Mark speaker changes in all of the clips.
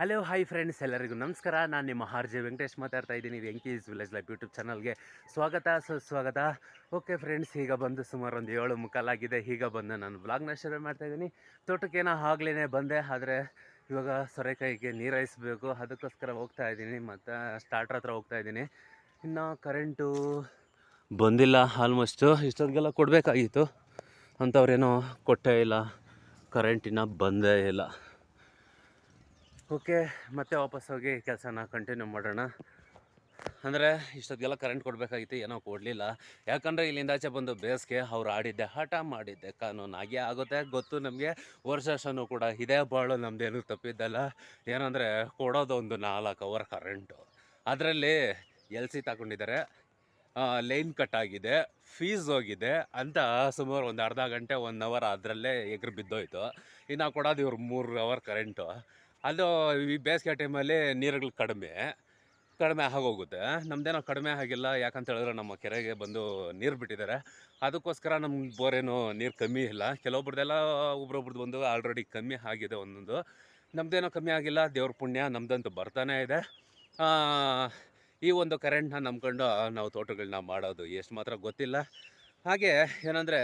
Speaker 1: Hello hi friends ಎಲ್ಲರಿಗೂ ನಮಸ್ಕಾರ. ನಾನು ನಿಮ್ಮ ಆರ್ ಜೆ ವೆಂಕಟೇಶ್ ಮಾತಾಡ್ತಾ ಇದ್ದೀನಿ ವೆಂಕೀಸ್ ವಿಲೇಜ್ ಲೈಫ್ ಯೂಟ್ಯೂಬ್ ಚಾನಲ್ಗೆ. ಸ್ವಾಗತ ಸುಸ್ವಾಗತ ಓಕೆ ಫ್ರೆಂಡ್ಸ್ ಈಗ ಬಂದು ಸುಮಾರು ಒಂದು ಏಳು ಮುಕ್ಕಾಲಾಗಿದೆ. ಈಗ ಬಂದು ನಾನು ಬ್ಲಾಗ್ನ ಶುರು ಮಾಡ್ತಾ ಇದ್ದೀನಿ. ತೋಟಕ್ಕೇನೋ ಆಗ್ಲೇ ಬಂದೆ, ಆದರೆ ಇವಾಗ ಸೊರೆಕಾಯಿಗೆ ನೀರಾಯಿಸ್ಬೇಕು ಅದಕ್ಕೋಸ್ಕರ ಹೋಗ್ತಾ ಇದ್ದೀನಿ, ಮತ್ತು ಸ್ಟಾರ್ಟ್ರ್ ಹತ್ರ ಹೋಗ್ತಾ ಇದ್ದೀನಿ. ಇನ್ನು ಕರೆಂಟು ಬಂದಿಲ್ಲ ಆಲ್ಮೋಸ್ಟು ಇಷ್ಟೊತ್ತಿಗೆಲ್ಲ ಕೊಡಬೇಕಾಗಿತ್ತು. ಅಂಥವ್ರೇನೋ ಕೊಟ್ಟೇ ಇಲ್ಲ. ಕರೆಂಟಿನ ಬಂದೇ ಇಲ್ಲ. ಓಕೆ, ಮತ್ತೆ ವಾಪಸ್ ಹೋಗಿ ಕೆಲಸನ ಕಂಟಿನ್ಯೂ ಮಾಡೋಣ. ಅಂದರೆ ಇಷ್ಟೊತ್ತಿಗೆಲ್ಲ ಕರೆಂಟ್ ಕೊಡಬೇಕಾಗಿತ್ತು, ಏನೋ ಕೊಡಲಿಲ್ಲ. ಯಾಕಂದರೆ ಇಲ್ಲಿಂದ ಆಚೆ ಬಂದು ಬೇಸಿಗೆ, ಅವ್ರು ಆಡಿದ್ದೆ ಹಠ ಮಾಡಿದ್ದೆ ಕಾನೂನಾಗಿ ಆಗುತ್ತೆ, ಗೊತ್ತು ನಮಗೆ. ವರ್ಷನೂ ಕೂಡ ಇದೇ, ಬಾಳು ನಮ್ಮದೇನು ತಪ್ಪಿದ್ದಲ್ಲ. ಏನಂದರೆ ಕೊಡೋದು ಒಂದು ನಾಲ್ಕು ಅವರ್ ಕರೆಂಟು ಅದರಲ್ಲಿ ಎಲ್ ಸಿ ತಗೊಂಡಿದ್ದಾರೆ. ಲೈನ್ ಕಟ್ ಆಗಿದೆ ಫೀಸ್ ಹೋಗಿದೆ. ಅಂತ ಸುಮಾರು ಒಂದು ಅರ್ಧ ಗಂಟೆ ಒನ್ ಅವರ್ ಅದರಲ್ಲೇ ಎಗ್ರು ಬಿದ್ದೋಯ್ತು. ಇನ್ನು ಕೊಡೋದು ಇವ್ರು ಮೂರು ಅವರ್ ಕರೆಂಟು ಅದು ಈ ಬೇಸಿಗೆ ಟೈಮಲ್ಲಿ ನೀರುಗಳು ಕಡಿಮೆ ಕಡಿಮೆ ಆಗೋಗುತ್ತೆ. ನಮ್ಮದೇನೋ ಕಡಿಮೆ ಆಗಿಲ್ಲ, ಯಾಕಂತ ಹೇಳಿದ್ರೆ ನಮ್ಮ ಕೆರೆಗೆ ಬಂದು ನೀರು ಬಿಟ್ಟಿದ್ದಾರೆ. ಅದಕ್ಕೋಸ್ಕರ ನಮ್ಮ ಬೋರೇನು ನೀರು ಕಮ್ಮಿ ಇಲ್ಲ. ಕೆಲವೊಬ್ರದ್ದೆಲ್ಲ, ಒಬ್ರೊಬ್ರದ್ದು ಬಂದು ಆಲ್ರೆಡಿ ಕಮ್ಮಿ ಆಗಿದೆ ಒಂದೊಂದು. ನಮ್ಮದೇನೋ ಕಮ್ಮಿ ಆಗಿಲ್ಲ, ದೇವ್ರ ಪುಣ್ಯ ನಮ್ಮದಂತೂ ಬರ್ತಾನೆ ಇದೆ. ಈ ಒಂದು ಕರೆಂಟ್ನ ನಂಬ್ಕೊಂಡು ನಾವು ತೋಟಗಳನ್ನ ಮಾಡೋದು ಎಷ್ಟು ಮಾತ್ರ ಗೊತ್ತಿಲ್ಲ. ಹಾಗೆ ಏನಂದರೆ,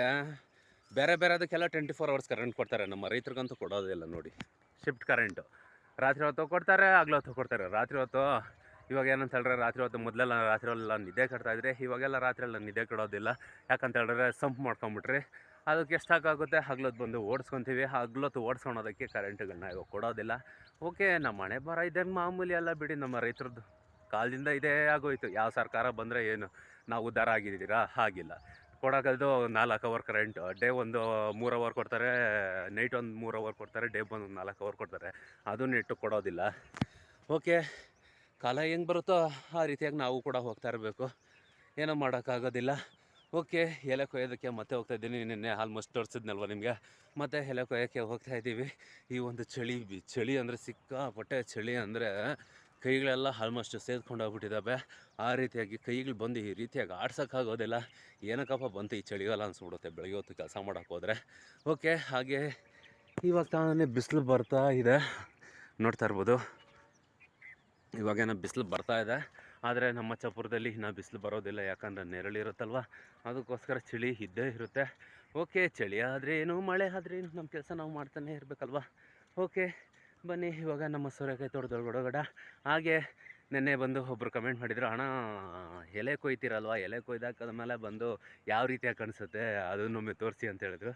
Speaker 1: ಬೇರೆ ಬೇರೆದಕ್ಕೆಲ್ಲ ಟ್ವೆಂಟಿ ಫೋರ್ ಅವರ್ಸ್ ಕರೆಂಟ್ ಕೊಡ್ತಾರೆ. ನಮ್ಮ ರೈತರಿಗಂತೂ ಕೊಡೋದಿಲ್ಲ ನೋಡಿ. ಶಿಫ್ಟ್ ಕರೆಂಟು ರಾತ್ರಿ ಹೊತ್ತು ಕೊಡ್ತಾರೆ ಹಗ್ಲು ಹೊತ್ತು ಕೊಡ್ತಾರೆ ರಾತ್ರಿ ಹೊತ್ತು, ಇವಾಗ ಏನಂತ ಹೇಳಿದ್ರೆ ರಾತ್ರಿ ಹೊತ್ತು ಮೊದಲೆಲ್ಲ ರಾತ್ರಿ ಎಲ್ಲ ನಿದ್ದೆ ಕಟ್ತಾ ಇದ್ರೆ ಇವಾಗೆಲ್ಲ ರಾತ್ರಿ ಎಲ್ಲ ನಿದ್ದೆ ಕೊಡೋದಿಲ್ಲ. ಯಾಕಂತ ಹೇಳಿದ್ರೆ ಸಂಪ್ ಮಾಡ್ಕೊಂಬಿಟ್ರಿ. ಅದಕ್ಕೆ ಎಷ್ಟು ಹಾಕಾಗುತ್ತೆ ಹಗ್ಲೊತ್ತು ಬಂದು ಓಡಿಸ್ಕೊತೀವಿ. ಹಗ್ಲೊತ್ತು ಓಡಿಸ್ಕೊಳೋದಕ್ಕೆ ಕರೆಂಟ್ಗಳನ್ನ ಇವಾಗ ಕೊಡೋದಿಲ್ಲ. ಓಕೆ, ನಮ್ಮ ಮನೆ ಬರ ಇದ್ದಂಗೆ ಮಾಮೂಲಿ ಎಲ್ಲ ಬಿಡಿ. ನಮ್ಮ ರೈತರದ್ದು ಕಾಲದಿಂದ ಇದೇ ಆಗೋಯ್ತು. ಯಾವ ಸರ್ಕಾರ ಬಂದರೆ ಏನು? ನಾವು ಉದ್ಧಾರ ಆಗಿದ್ದೀರಾ? ಆಗಿಲ್ಲ ಕೊಡೋಕಲ್ದು ನಾಲ್ಕು ಅವರ್ ಕರೆಂಟ್. ಡೇ ಒಂದು ಮೂರು ಅವರ್ ಕೊಡ್ತಾರೆ, ನೈಟ್ ಒಂದು ಮೂರು ಅವರ್ ಕೊಡ್ತಾರೆ, ಡೇ ಬಂದು ಒಂದು ನಾಲ್ಕು ಅವರ್ ಕೊಡ್ತಾರೆ. ಅದು ನೆಟ್ಟು ಕೊಡೋದಿಲ್ಲ. ಓಕೆ, ಕಾಲ ಹೆಂಗೆ ಬರುತ್ತೋ ಆ ರೀತಿಯಾಗಿ ನಾವು ಕೂಡ ಹೋಗ್ತಾ ಇರಬೇಕು. ಏನೂ ಮಾಡೋಕ್ಕಾಗೋದಿಲ್ಲ. ಓಕೆ, ಎಲೆ ಕೊಯ್ಯೋದಕ್ಕೆ ಮತ್ತೆ ಹೋಗ್ತಾ ಇದ್ದೀನಿ. ನಿನ್ನೆ ಆಲ್ಮೋಸ್ಟ್ ತೋರಿಸಿದ್ನಲ್ವ ನಿಮಗೆ? ಮತ್ತೆ ಎಲೆ ಕೊಯ್ಯೋಕ್ಕೆ ಹೋಗ್ತಾ ಇದ್ದೀವಿ. ಈ ಒಂದು ಚಳಿ ಚಳಿ ಅಂದರೆ ಸಿಕ್ಕಾಪಟ್ಟೆ ಚಳಿ ಅಂದರೆ ಕೈಗಳೆಲ್ಲ ಆಲ್ಮೋಸ್ಟ್ ಸೇದ್ಕೊಂಡು ಹೋಗ್ಬಿಟ್ಟಿದ್ದಾವೆ. ಆ ರೀತಿಯಾಗಿ ಕೈಗಳು ಬಂದು ಈ ರೀತಿಯಾಗಿ ಆಡ್ಸೋಕ್ಕಾಗೋದಿಲ್ಲ ಏನಕ್ಕಪ್ಪ ಬಂತು ಈ ಚಳಿಗಾಲ ಅನಿಸ್ಬಿಡುತ್ತೆ ಬೆಳಗ್ಗೆ ಹೊತ್ತು ಕೆಲಸ ಮಾಡೋಕ್ಕೆ ಓಕೆ ಹಾಗೆ ಇವಾಗ ತಾನೇ ಬಿಸಿಲು ಬರ್ತಾ ಇದೆ. ನೋಡ್ತಾ ಇರ್ಬೋದು. ಇವಾಗೇನೋ ಬಿಸಿಲು ಬರ್ತಾ ಇದೆ. ಆದರೆ ನಮ್ಮ ಚಪುರದಲ್ಲಿ ಇನ್ನೂ ಬಿಸಿಲು ಬರೋದಿಲ್ಲ, ಯಾಕಂದರೆ ನೆರಳಿರುತ್ತಲ್ವ ಅದಕ್ಕೋಸ್ಕರ ಚಳಿ ಇದ್ದೇ ಇರುತ್ತೆ. ಓಕೆ ಚಳಿ ಆದರೆ ಏನು ಮಳೆ ಆದರೆ ಏನು ನಮ್ಮ ಕೆಲಸ ನಾವು ಮಾಡ್ತಾನೆ ಇರಬೇಕಲ್ವ? ಓಕೆ ಬನ್ನಿ, ಇವಾಗ ನಮ್ಮ ಸೋರೆಕಾಯಿ ತೋಟದೊಳಗಡೆ ಹಾಗೆ ನಿನ್ನೆ ಬಂದು ಒಬ್ಬರು ಕಮೆಂಟ್ ಮಾಡಿದ್ರು, ಅಣ್ಣ, ಎಲೆ ಕೊಯ್ತೀರಲ್ವ? ಎಲೆ ಕೊಯ್ದಾಕದ್ಮೇಲೆ ಬಂದು ಯಾವ ರೀತಿಯಾಗಿ ಕಾಣಿಸುತ್ತೆ? ಅದನ್ನೊಮ್ಮೆ ತೋರಿಸಿ ಅಂತ ಹೇಳಿದ್ರು.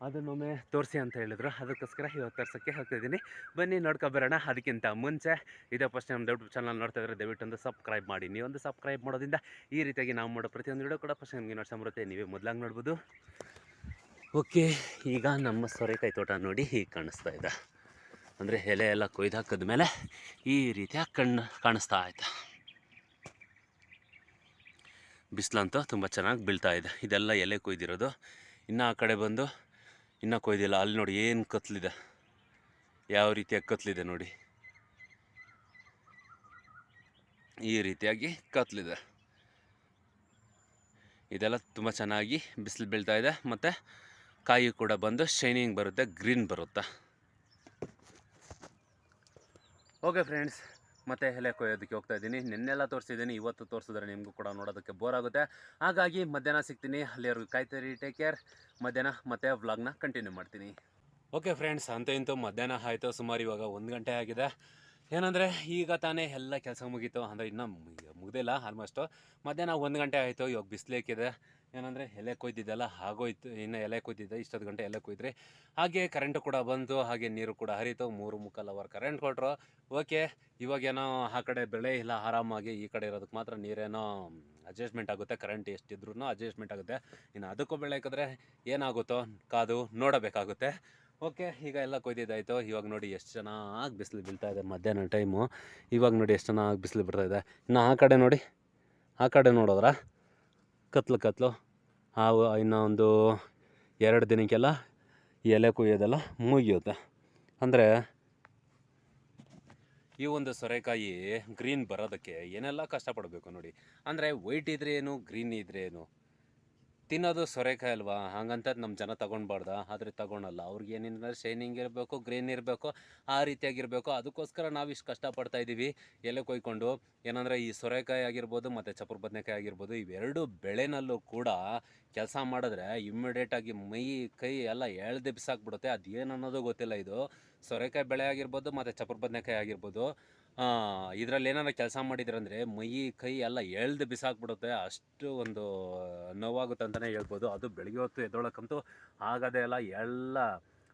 Speaker 1: ಅದನ್ನೊಮ್ಮೆ ತೋರಿಸಿ ಅಂತ ಹೇಳಿದ್ರು. ಅದಕ್ಕೋಸ್ಕರ ಇವತ್ತು ತರ್ಸೋಕ್ಕೆ ಹೋಗ್ತಿದ್ದೀನಿ ಬನ್ನಿ ನೋಡ್ಕೊಬರೋಣ ಅದಕ್ಕಿಂತ ಮುಂಚೆ ಇದೇ ಫಸ್ಟ್ ನಮ್ಮ ಯೂಟ್ಯೂಬ್ ಚಾನಲ್ ನೋಡ್ತಾ ಇದ್ರೆ ದಯವಿಟ್ಟು ಒಂದು ಸಬ್ಸ್ಕ್ರೈಬ್ ಮಾಡಿ ನೀವೊಂದು ಸಬ್ಸ್ಕ್ರೈಬ್ ಮಾಡೋದ್ರಿಂದ ಈ ರೀತಿಯಾಗಿ ನಾವು ಮಾಡೋ ಪ್ರತಿಯೊಂದು ವಿಡಿಯೋ ಕೂಡ ಫಸ್ಟ್ ನಿಮಗೆ ನೋಡ್ತಾ ಬರುತ್ತೆ. ನೀವೇ ಮೊದಲಾಗಿ ನೋಡ್ಬೋದು. ಓಕೆ, ಈಗ ನಮ್ಮ ಸೋರೆಕಾಯಿ ತೋಟ ನೋಡಿ ಹೀಗೆ ಕಾಣಿಸ್ತಾ ಇದೆ. ಅಂದರೆ ಎಲೆ ಎಲ್ಲ ಕೊಯ್ದು ಹಾಕಿದ್ಮೇಲೆ ಈ ರೀತಿಯಾಗಿ ಕಣ್ಣು ಕಾಣಿಸ್ತಾ ಆಯ್ತು. ಬಿಸಿಲಂತೂ ತುಂಬ ಚೆನ್ನಾಗಿ ಬೀಳ್ತಾ ಇದೆ. ಇದೆಲ್ಲ ಎಲೆ ಕೊಯ್ದಿರೋದು. ಇನ್ನು ಆ ಕಡೆ ಬಂದು ಇನ್ನೂ ಕೊಯ್ದಿಲ್ಲ. ಅಲ್ಲಿ ನೋಡಿ ಏನು ಕತ್ಲಿದೆ. ಯಾವ ರೀತಿಯಾಗಿ ಕತ್ಲಿದೆ ನೋಡಿ. ಈ ರೀತಿಯಾಗಿ ಕತ್ಲಿದೆ. ಇದೆಲ್ಲ ತುಂಬ ಚೆನ್ನಾಗಿ ಬಿಸಿಲು ಬೀಳ್ತಾ ಇದೆ. ಮತ್ತು ಕಾಯಿ ಕೂಡ ಬಂದು ಶೈನಿಂಗ್ ಬರುತ್ತೆ, ಗ್ರೀನ್ ಬರುತ್ತೆ. ಓಕೆ ಫ್ರೆಂಡ್ಸ್ ಮತ್ತೆ ಎಲೆ ಕೊಯ್ಯೋದಕ್ಕೆ ಹೋಗ್ತಾ ಇದ್ದೀನಿ. ನಿನ್ನೆಲ್ಲ ತೋರಿಸಿದ್ದೀನಿ, ಇವತ್ತು ತೋರಿಸಿದ್ರೆ ನಿಮಗೂ ಕೂಡ ನೋಡೋದಕ್ಕೆ ಬೋರ್ ಆಗುತ್ತೆ. ಹಾಗಾಗಿ ಮಧ್ಯಾಹ್ನ ಸಿಗ್ತೀನಿ. ಅಲ್ಲಿವರೆಗೂ ಕಾಯ್ತೀರಿ ಟೇಕ್ ಕೇರ್ ಮಧ್ಯಾಹ್ನ ಮತ್ತೆ ವ್ಲಾಗ್ನ ಕಂಟಿನ್ಯೂ ಮಾಡ್ತೀನಿ. ಓಕೆ ಫ್ರೆಂಡ್ಸ್ ಅಂತ ಇಂತೂ ಮಧ್ಯಾಹ್ನ ಆಯಿತು. ಸುಮಾರು ಇವಾಗ ಒಂದು ಗಂಟೆ ಆಗಿದೆ. ಏನಂದರೆ, ಈಗ ತಾನೇ ಎಲ್ಲ ಕೆಲಸ ಮುಗೀತು. ಅಂದರೆ ಇನ್ನೂ ಮುಗಿದಿಲ್ಲ ಆಲ್ಮೋಸ್ಟು ಮಧ್ಯಾಹ್ನ ಒಂದು ಗಂಟೆ ಆಯಿತು. ಇವಾಗ ಬಿಸಿಲೇಕಿದೆ ಏನಂದರೆ ಎಲೆ ಕೊಯ್ದಿದ್ದೆಲ್ಲ ಆಗೋಯ್ತು, ಇನ್ನು ಎಲೆ ಕೊಯ್ದಿದ್ದೆ ಇಷ್ಟೊತ್ತು ಗಂಟೆ ಎಲೆ ಕೊಯ್ದ್ರಿ ಹಾಗೆ ಕರೆಂಟು ಕೂಡ ಬಂತು ಹಾಗೆ ನೀರು ಕೂಡ ಹರಿತು, ಮೂರು ಮುಕ್ಕಾಲು ಅವರ್ ಕರೆಂಟ್ ಕೊಟ್ಟರು ಓಕೆ ಇವಾಗೇನೋ ಆ ಕಡೆ ಬೆಳೆ ಇಲ್ಲ, ಆರಾಮಾಗಿ ಈ ಕಡೆ ಇರೋದಕ್ಕೆ ಮಾತ್ರ ನೀರೇನೋ ಅಡ್ಜಸ್ಟ್ಮೆಂಟ್ ಆಗುತ್ತೆ ಕರೆಂಟ್ ಎಷ್ಟಿದ್ರೂ ಅಡ್ಜಸ್ಟ್ಮೆಂಟ್ ಆಗುತ್ತೆ. ಇನ್ನು ಅದಕ್ಕೂ ಬೆಳೆ ಹಾಕಿದ್ರೆ ಏನಾಗುತ್ತೋ ಕಾದು ನೋಡಬೇಕಾಗುತ್ತೆ. ಓಕೆ ಈಗ ಎಲ್ಲ ಕೊಯ್ದಿದ್ದಾಯಿತು. ಇವಾಗ ನೋಡಿ ಎಷ್ಟು ಚೆನ್ನಾಗಿ ಬಿಸಿಲು ಬೀಳ್ತಾ ಇದೆ ಮಧ್ಯಾಹ್ನ ಟೈಮು ಇವಾಗ ನೋಡಿ ಎಷ್ಟು ಚೆನ್ನಾಗಿ ಬಿಸಿಲು ಬಿಡ್ತಾ ಇದೆ. ಇನ್ನು ಆ ಕಡೆ ನೋಡಿ, ಆ ಕಡೆ ನೋಡಿದ್ರ? ಕತ್ಲು ಕತ್ಲು. ಹಾವು ಇನ್ನೊಂದು ಎರಡು ದಿನಕ್ಕೆಲ್ಲ ಎಲೆ ಕುಯ್ಯೋದೆಲ್ಲ ಮುಗಿಯುತ್ತೆ. ಅಂದರೆ ಈ ಒಂದು ಸೊರೆಕಾಯಿ ಗ್ರೀನ್ ಬರೋದಕ್ಕೆ ಏನೆಲ್ಲ ಕಷ್ಟಪಡಬೇಕು ನೋಡಿ. ಅಂದರೆ ವೈಟ್ ಇದ್ರೆ ಏನು ಗ್ರೀನ್ ಇದ್ರೆ ಏನು? ತಿನ್ನೋದು ಸೊರೆಕಾಯಿ ಅಲ್ವಾ? ಹಂಗಂತ ನಮ್ಮ ಜನ ತಗೊಳ್ಬಾರ್ದ ಆದರೆ ತಗೊಳಲ್ಲ. ಅವ್ರಿಗೆ ಏನಿಲ್ಲ ಶೈನಿಂಗ್ ಇರಬೇಕು, ಗ್ರೀನ್ ಇರಬೇಕು, ಆ ರೀತಿಯಾಗಿರಬೇಕು. ಅದಕ್ಕೋಸ್ಕರ ನಾವು ಇಷ್ಟು ಕಷ್ಟಪಡ್ತಾ ಇದ್ದೀವಿ ಎಲೆ ಕೊಯ್ಕೊಂಡು, ಏನಂದರೆ ಈ ಸೊರೆಕಾಯಿ ಆಗಿರ್ಬೋದು, ಮತ್ತು ಚಪ್ಪರ್ ಬದನೆಕಾಯಿ ಆಗಿರ್ಬೋದು, ಇವೆರಡು ಬೆಳೆನಲ್ಲೂ ಕೂಡ ಕೆಲಸ ಮಾಡಿದ್ರೆ ಇಮ್ಮಿಡಿಯೇಟಾಗಿ ಮೈ, ಕೈ ಎಲ್ಲ ಎಳ್ದು ಬಿಸಾಕ್ಬಿಡುತ್ತೆ. ಅನ್ನೋದು ಗೊತ್ತಿಲ್ಲ ಇದು. ಸೊರೆಕಾಯಿ ಬೆಳೆ ಆಗಿರ್ಬೋದು, ಮತ್ತು ಚಪ್ಪರ್ ಬದನೆಕಾಯಿ ಆಗಿರ್ಬೋದು. ಇದರಲ್ಲಿ ಏನಾರ ಕೆಲಸ ಮಾಡಿದ್ರಂದರೆ ಮೈ, ಕೈ ಎಲ್ಲ ಎಳ್ದು ಬಿಸಾಕ್ಬಿಡುತ್ತೆ. ಅಷ್ಟು ಒಂದು ನೋವಾಗುತ್ತೆ ಅಂತಲೇ ಹೇಳ್ಬೋದು. ಅದು ಬೆಳಗ್ಗೆ ಹೊತ್ತು ಎದ್ದೊಳಕ್ಕಂತೂ ಆಗದೆ ಇಲ್ಲ. ಎಲ್ಲ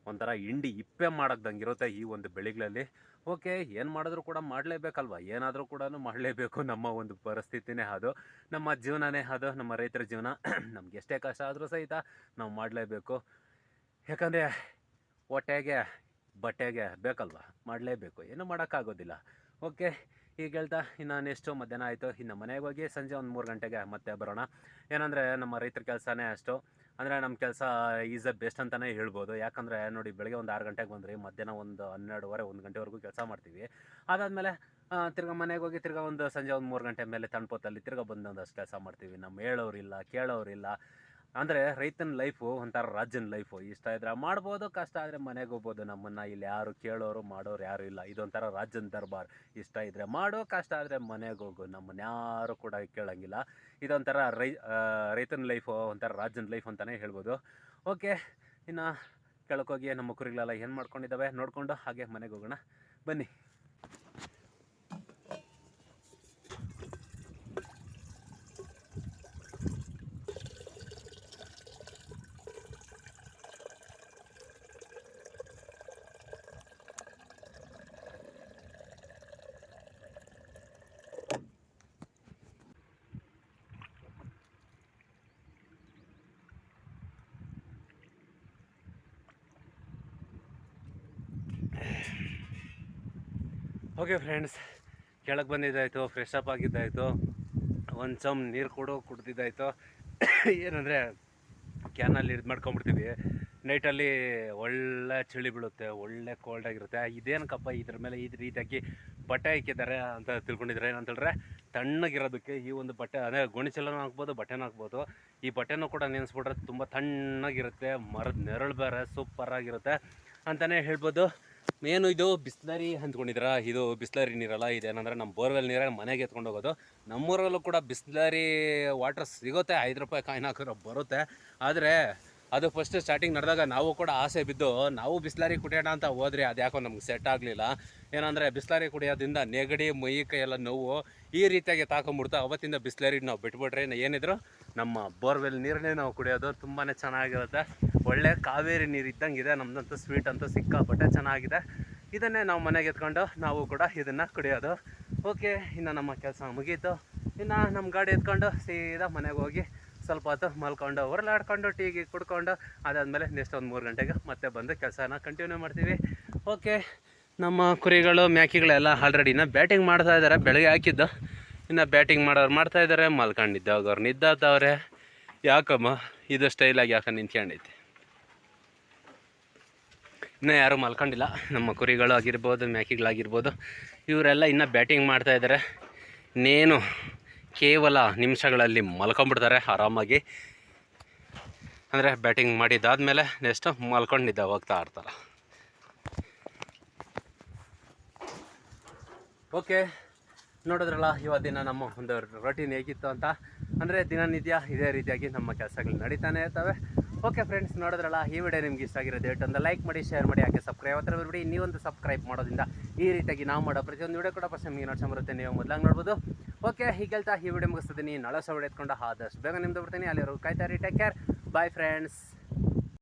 Speaker 1: ಒಂಥರ ಹಿಂಡಿ ಇಪ್ಪೆ ಮಾಡಕ್ದಂಗೆ ಇರುತ್ತೆ ಈ ಒಂದು ಬೆಳೆಗಳಲ್ಲಿ ಓಕೆ, ಏನು ಮಾಡಿದ್ರು ಕೂಡ ಮಾಡಲೇಬೇಕಲ್ವ? ಏನಾದರೂ ಕೂಡ ಮಾಡಲೇಬೇಕು. ನಮ್ಮ ಒಂದು ಪರಿಸ್ಥಿತಿನೇ ಅದು. ನಮ್ಮ ಜೀವನನೇ ಅದು. ನಮ್ಮ ರೈತರ ಜೀವನ. ನಮ್ಗೆ ಎಷ್ಟೇ ಕಷ್ಟ ಆದರೂ ಸಹಿತ ನಾವು ಮಾಡಲೇಬೇಕು. ಯಾಕಂದರೆ ಹೊಟ್ಟೆಗೆ, ಬಟ್ಟೆಗೆ ಬೇಕಲ್ವ? ಮಾಡಲೇಬೇಕು. ಏನು ಮಾಡೋಕ್ಕಾಗೋದಿಲ್ಲ. ಓಕೆ ಈಗ ಹೇಳ್ತಾ ಇನ್ನು ನೆಕ್ಸ್ಟು ಮಧ್ಯಾಹ್ನ ಆಯಿತು. ಇನ್ನು ಮನೆಗೆ ಹೋಗಿ ಸಂಜೆ ಒಂದು ಮೂರು ಗಂಟೆಗೆ ಮತ್ತೆ ಬರೋಣ. ಏನಂದರೆ ನಮ್ಮ ರೈತರ ಕೆಲಸನೇ ಅಷ್ಟು. ಅಂದರೆ ನಮ್ಮ ಕೆಲಸ ಈಸ್ ಅ ಬೆಸ್ಟ್ ಅಂತಲೇ ಹೇಳ್ಬೋದು. ಯಾಕಂದರೆ ನೋಡಿ ಬೆಳಗ್ಗೆ ಒಂದು ಆರು ಗಂಟೆಗೆ ಬಂದ್ರಿ, ಮಧ್ಯಾಹ್ನ ಒಂದು ಹನ್ನೆರಡುವರೆ, ಒಂದು ಗಂಟೆವರೆಗೂ ಕೆಲಸ ಮಾಡ್ತೀವಿ. ಅದಾದಮೇಲೆ ತಿರ್ಗಾ ಮನೆಗೆ ಹೋಗಿ ತಿರ್ಗಾ ಒಂದು ಸಂಜೆ ಒಂದು ಮೂರು ಗಂಟೆ ಮೇಲೆ ತಣ್ಪೊತ್ತಲ್ಲಿ ತಿರ್ಗಾ ಬಂದು ಒಂದಷ್ಟು ಕೆಲಸ ಮಾಡ್ತೀವಿ. ನಮ್ಮ ಹೇಳೋರಿಲ್ಲ ಕೇಳೋರಿಲ್ಲ ಅಂದರೆ ರೈತನ ಲೈಫು ಒಂಥರ ರಾಜ್ಯನ ಲೈಫು. ಇಷ್ಟ ಇದ್ರೆ ಮಾಡ್ಬೋದು, ಕಷ್ಟ ಆದರೆ ಮನೆಗೆ ಹೋಗ್ಬೋದು. ನಮ್ಮನ್ನು ಇಲ್ಲಿ ಯಾರು ಕೇಳೋರು, ಮಾಡೋರು ಯಾರು ಇಲ್ಲ. ಇದೊಂಥರ ರಾಜ್ಯನ ದರ್ಬಾರ್. ಇಷ್ಟ ಇದ್ದರೆ ಮಾಡೋ, ಕಷ್ಟ ಆದರೆ ಮನೆಗೆ ಹೋಗು. ನಮ್ಮನ್ನು ಯಾರು ಕೂಡ ಕೇಳೋಂಗಿಲ್ಲ. ಇದೊಂಥರ ರೈ ರೈತನ ಲೈಫು, ಒಂಥರ ರಾಜ್ಯನ ಲೈಫ್ ಅಂತಲೇ ಹೇಳ್ಬೋದು. ಓಕೆ, ಇನ್ನು ಕೆಳಕೋಗಿ ನಮ್ಮ ಕುರಿಗಳೆಲ್ಲ ಏನು ಮಾಡ್ಕೊಂಡಿದ್ದಾವೆ ನೋಡಿಕೊಂಡು ಹಾಗೆ ಮನೆಗೆ ಹೋಗೋಣ. ಬನ್ನಿ. ಓಕೆ ಫ್ರೆಂಡ್ಸ್ ಕೆಳಗೆ ಬಂದಿದ್ದಾಯಿತು ಫ್ರೆಶ್ ಅಪ್ ಆಗಿದ್ದಾಯಿತು. ಒಂದು ಚಮ್ ನೀರು ಕೊಡು, ಕುಡ್ದಿದ್ದಾಯಿತು. ಏನಂದರೆ ಕ್ಯಾನಲ್ಲಿ ಇದು ಮಾಡ್ಕೊಂಬಿಡ್ತೀವಿ ನೈಟಲ್ಲಿ ಒಳ್ಳೆ ಚಳಿ ಬೀಳುತ್ತೆ, ಒಳ್ಳೆ ಕೋಲ್ಡ್ ಆಗಿರುತ್ತೆ. ಇದೇನಕ್ಕಪ್ಪ ಇದ್ರ ಮೇಲೆ ಈ ರೀತಿಯಾಗಿ ಬಟ್ಟೆ ಹಾಕಿದ್ದಾರೆ ಅಂತ ತಿಳ್ಕೊಂಡಿದ್ರೆ ಏನಂತ ಹೇಳಿದ್ರೆ, ತಣ್ಣಗಿರೋದಕ್ಕೆ ಈ ಒಂದು ಬಟ್ಟೆ ಅದೇ ಗೋಣಿಚೀಲನೂ ಹಾಕ್ಬೋದು, ಬಟ್ಟೆನೂ ಹಾಕ್ಬೋದು. ಈ ಬಟ್ಟೆನೂ ಕೂಡ ನೆನೆಸ್ಬಿಟ್ರೆ ತುಂಬ ತಣ್ಣಗಿರುತ್ತೆ, ಮರದ ನೆರಳು ಬೇರೆ ಸೂಪರಾಗಿರುತ್ತೆ ಅಂತಲೇ ಹೇಳ್ಬೋದು. ಮೇನು ಇದು ಬಿಸ್ಲರಿ ಅಂದ್ಕೊಂಡಿದ್ರ ಇದು ಬಿಸ್ಲರಿ ನೀರಲ್ಲ, ಇದೇನಂದ್ರೆ ನಮ್ಮ ಬೋರ್ವೆಲ್ ನೀರ ಮನೆಗೆ ಎತ್ಕೊಂಡು ಹೋಗೋದು. ನಮ್ಮೂರಲ್ಲೂ ಕೂಡ ಬಿಸ್ಲರಿ ವಾಟರ್ ಸಿಗುತ್ತೆ, ಐದು ರೂಪಾಯಿ ಕಾಯಿನ್ ಹಾಕಿದ್ರೆ ಬರುತ್ತೆ. ಆದರೆ ಅದು ಫಸ್ಟ್ ಸ್ಟಾರ್ಟಿಂಗ್ ನಡೆದಾಗ ನಾವು ಕೂಡ ಆಸೆ ಬಿದ್ದು, ನಾವು ಬಿಸ್ಲಾರಿ ಕುಡಿಯೋಣ ಅಂತ ಹೋದ್ರೆ ಅದು ಯಾಕೋ ನಮ್ಗೆ ಸೆಟ್ ಆಗಲಿಲ್ಲ. ಏನಂದರೆ ಬಿಸ್ಲಾರಿ ಕುಡಿಯೋದ್ರಿಂದ ನೆಗಡಿ, ಮೈ ಕೈ ನೋವು ಈ ರೀತಿಯಾಗಿ ತಾಕೊಂಬಿಡ್ತಾ ಅವತ್ತಿಂದ ಬಿಸ್ಲರಿ ನಾವು ಬಿಟ್ಬಿಟ್ರೆ ಏನಿದ್ರು ನಮ್ಮ ಬೋರ್ವೆಲ್ ನೀರನ್ನೇ ನಾವು ಕುಡಿಯೋದು ತುಂಬಾ ಚೆನ್ನಾಗಿರುತ್ತೆ. ಒಳ್ಳೆ ಕಾವೇರಿ ನೀರು ಇದ್ದಂಗೆ ಇದೆ ಸ್ವೀಟ್ ಅಂತೂ ಸಿಕ್ಕಾಪಟ್ಟೆ ಚೆನ್ನಾಗಿದೆ. ಇದನ್ನೇ ನಾವು ಮನೆಗೆ ಎತ್ಕೊಂಡು ನಾವು ಕೂಡ ಇದನ್ನು ಕುಡಿಯೋದು. ಓಕೆ ಇನ್ನು ನಮ್ಮ ಕೆಲಸ ಮುಗೀತು. ಇನ್ನು ನಮ್ಮ ಗಾಡಿ ಎತ್ಕೊಂಡು ಸೀದಾ ಮನೆಗೆ ಹೋಗಿ ಸ್ವಲ್ಪ ಹೊತ್ತು ಮಲ್ಕೊಂಡು ಹೊರಲಾಡ್ಕೊಂಡು ಟೀಗೆ ಕುಡ್ಕೊಂಡು, ಅದಾದಮೇಲೆ ನೆಕ್ಸ್ಟ್ ಒಂದು ಮೂರು ಗಂಟೆಗೆ ಮತ್ತೆ ಬಂದು ಕೆಲಸನ ಕಂಟಿನ್ಯೂ ಮಾಡ್ತೀವಿ. ಓಕೆ ನಮ್ಮ ಕುರಿಗಳು, ಮ್ಯಾಕಿಗಳೆಲ್ಲ ಆಲ್ರೆಡಿ ಇನ್ನು ಬ್ಯಾಟಿಂಗ್ ಮಾಡ್ತಾ ಇದ್ದಾರೆ ಬೆಳಗ್ಗೆ ಹಾಕಿದ್ದು. ಇನ್ನು ಬ್ಯಾಟಿಂಗ್ ಮಾಡೋರು ಮಾಡ್ತಾ ಇದ್ದಾರೆ ಮಲ್ಕೊಂಡಿದ್ದವ್ರು ನಿದ್ದಾದವ್ರೆ. ಯಾಕಮ್ಮ, ಇದು ಸ್ಟೈಲಾಗಿ ಯಾಕೆ ನಿಂತ್ಕೊಂಡೈತಿ? ಇನ್ನೂ ಯಾರೂ ಮಲ್ಕೊಂಡಿಲ್ಲ. ನಮ್ಮ ಕುರಿಗಳು ಆಗಿರ್ಬೋದು ಮ್ಯಾಕಿಗಳಾಗಿರ್ಬೋದು, ಇವರೆಲ್ಲ ಇನ್ನೂ ಬ್ಯಾಟಿಂಗ್ ಮಾಡ್ತಾ ಇದ್ದಾರೆ ಇನ್ನೇನು ಕೇವಲ ನಿಮಿಷಗಳಲ್ಲಿ ಮಲ್ಕೊಂಬಿಡ್ತಾರೆ ಆರಾಮಾಗಿ. ಅಂದರೆ ಬ್ಯಾಟಿಂಗ್ ಮಾಡಿದ್ದಾದಮೇಲೆ ನೆಕ್ಸ್ಟು ಮಲ್ಕೊಂಡಿದ್ದ ಹೋಗ್ತಾ ಇರ್ತಾರೆ. ಓಕೆ, ನೋಡಿದ್ರಲ್ಲ, ಇವತ್ತಿನ ನಮ್ಮ ಒಂದು ರೊಟೀನ್ ಹೇಗಿತ್ತು ಅಂತ. ಅಂದರೆ ದಿನನಿತ್ಯ ಇದೇ ರೀತಿಯಾಗಿ ನಮ್ಮ ಕೆಲಸಗಳು ನಡೀತಾನೆ ಇರ್ತವೆ. ಓಕೆ ಫ್ರೆಂಡ್ಸ್ ನೋಡಿದ್ರಲ್ಲ, ಈ ವಿಡಿಯೋ ನಿಮ್ಗೆ ಇಷ್ಟ ಆಗಿರೋದು ದಯವಿಟ್ಟು ಒಂದು ಲೈಕ್ ಮಾಡಿ ಶೇರ್ ಮಾಡಿ, ಯಾಕೆ ಸಬ್ಸ್ಕ್ರೈಬ್ ಹತ್ರ ಬಿಡಿ ನೀವೊಂದು ಸಬ್ಸ್ಕ್ರೈಬ್ ಮಾಡೋದ್ರಿಂದ ಈ ರೀತಿಯಾಗಿ ನಾವು ಮಾಡೋ ಪ್ರತಿಯೊಂದು ವಿಡಿಯೋ ಕೂಡ ಫಸ್ಟ್ ನಿಮಗೆ ನೋಡ್ಸೋ ಬರುತ್ತೆ ನೀವು ಮೊದಲಾಗಿ ನೋಡ್ಬೋದು. ಓಕೆ ಹೀಗೆ ಈ ವಿಡಿಯೋ ಮುಗಿಸ್ತಿದ್ದೀನಿ. ನಾಳೆ ಸಹ ಎತ್ಕೊಂಡು ಆದಷ್ಟು ಬೇಗ ನಿಮ್ದು ಬಿಡ್ತೀನಿ ಅಲ್ಲಿರೋ ಕಾಯ್ತಾ ರೀ ಟೇಕ್ ಕೇರ್ ಬಾಯ್ ಫ್ರೆಂಡ್ಸ್